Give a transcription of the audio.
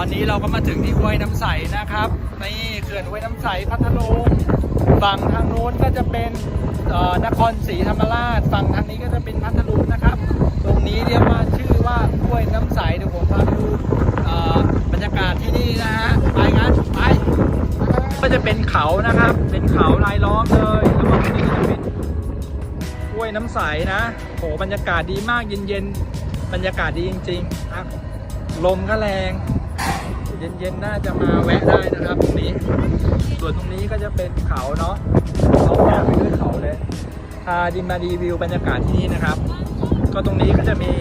ตอนนี้เราก็มาถึงที่ห้วยน้ำใสนะครับนี่เขื่อนห้วยน้ำใสพัทลุงฝั่งทางโน้นก็จะเป็นนครศรีธรรมราชฝั่งทางนี้ก็จะเป็นพัทลุงนะครับ ตรงนี้เรียกว่าชื่อว่าห้วยน้ำใสเดี๋ยวผมพาไปดูบรรยากาศที่นี่นะฮะไปกันไปก็จะเป็นเขานะครับ เป็นเขารายล้อมเลยแล้วก็ตรงนี้ก็จะเป็นห้วยน้ำใสนะโหบรรยากาศดีมากเย็นๆบรรยากาศดีจริงๆลมก็แรง เย็นๆน่าจะมาแวะได้นะครับตรงนี้ ส่วนตรงนี้ก็จะเป็นเขาเนาะเขาแยกไปด้วยเขาเลยพาดินมารีวิวบรรยากาศที่นี่นะครับ ก็ตรงนี้ก็จะมี